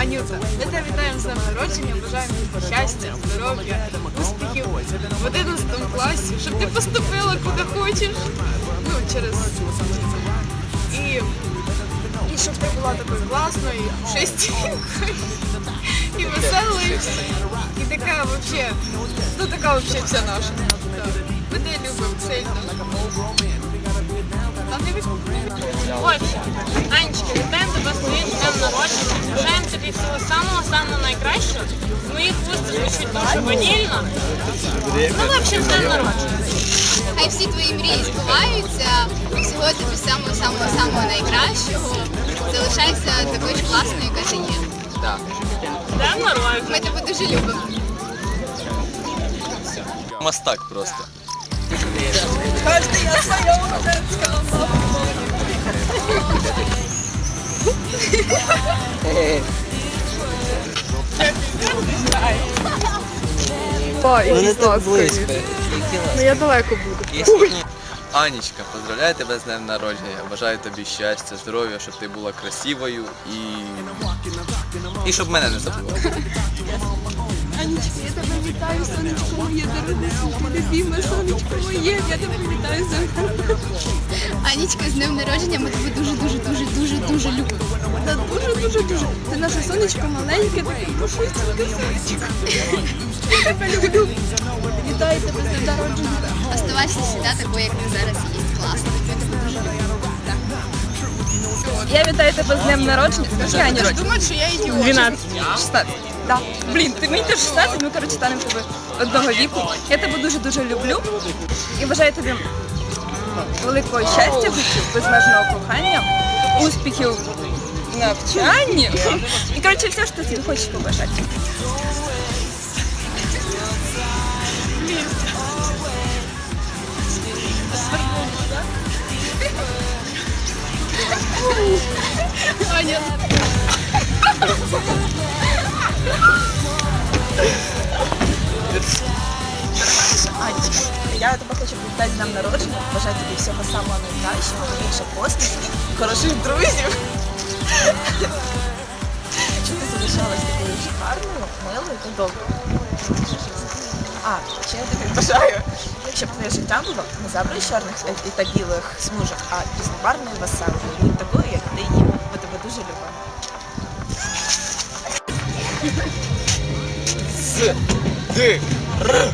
Анюта, ми тебе вітаємо з днем народження, бажаємо тобі щастя, здоров'я, успіхів в 11 класі, щоб ти поступила куди хочеш. Ну, через і, і щоб ти була такою класною, шестінкою і веселою. І така вообще, ну така вообще вся наша. Ми тебе любимо сильно. Та не Отже, Анечка, вітаємо тебе з твоїм днем народження. Бажаємо тобі всього самого самого найкращого. З моїх вуст звучить дуже ванільно. Ну, в общем, з днем народження. Хай всі твої мрії збуваються, всього тобі самого самого самого найкращого. Залишайся такою ж класною, яка ти є. Днем народження. Ми тебе дуже любимо. Мастак просто. Па, і не так близько. Ну я далеко буду. Анічка, поздравляю тебе з днем народження. Бажаю тобі щастя, здоров'я, щоб ти була красивою і. І щоб мене не забула. Анечка, я тебе вітаю, сонечко моє дорогусеньке, любиме сонечко моє, я тебе вітаю за Анічка, з днем народження ми тебе дуже дуже дуже дуже дуже любимо. Та дуже, дуже, дуже. Ти наше сонечко маленьке, таке пушистеньке сонечко. Я тебе люблю. Вітаю тебе з днем народження. Оставайся завжди такою, як ти зараз є. Класно. Я вітаю тебе з днем народження. Скажи, Аня, Думають, що я ідіот. 12. 16. Да. Блін, ти мені теж 16, ми, коротше, станемо тебе одного віку. Я тебе дуже-дуже люблю і бажаю тобі великого щастя безмежного кохання, успіхів в навчанні. І, коротше, все, що ти собі хочеш побажати. Анечка, я тебе хочу привітати з днем народження, бажаю тобі всього самого найкращого, більше посмішок, хороших друзів. Щоб ти залишалась такою ж гарною, милою та доброю. А, ще я тобі бажаю, щоб твоє життя було не заброю чорних і та білих смужок, а різнобарвною і веселою. Будь такою, як ти є. Ми тебе дуже любимо. З. Д. Р.